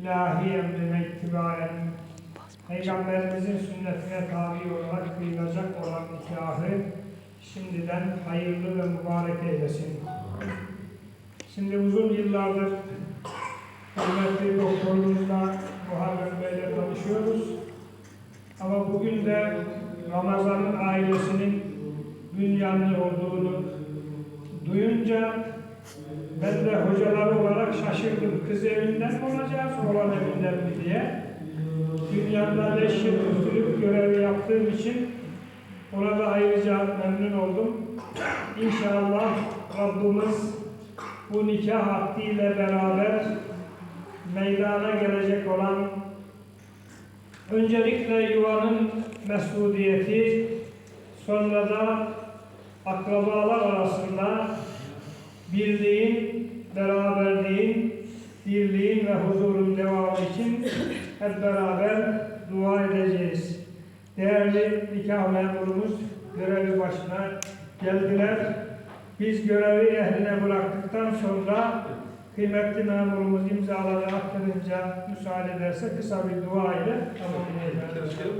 ilahi emrine itibaren Peygamberimizin sünnetine tabi olarak kıyılacak olan nikahı şimdiden hayırlı ve mübarek eylesin. Şimdi uzun yıllardır kıymetli doktorumuzla Muharrem Bey'le tanışıyoruz. Ama bugün de Ramazan'ın ailesinin dünyanın olduğunu duyunca ben de hocalar olarak şaşırdım. Kız evinden mi olacağız, oğlan evinden mi diye. Dünyada beş yıl üstülük görevi yaptığım için ona da ayrıca memnun oldum. İnşallah Rabbimiz bu nikah akdiyle beraber meydana gelecek olan öncelikle yuvanın mesudiyeti, sonra da akrabalar arasında birliğin, beraberliğin, dirliğin ve huzurun devamı için hep beraber dua edeceğiz. Değerli nikah memurumuz görevi başına geldiler. Biz görevi ehline bıraktıktan sonra kıymetli memurumuz imzaları attırınca müsaade ederse kısa bir dua ile tamamlayacağız.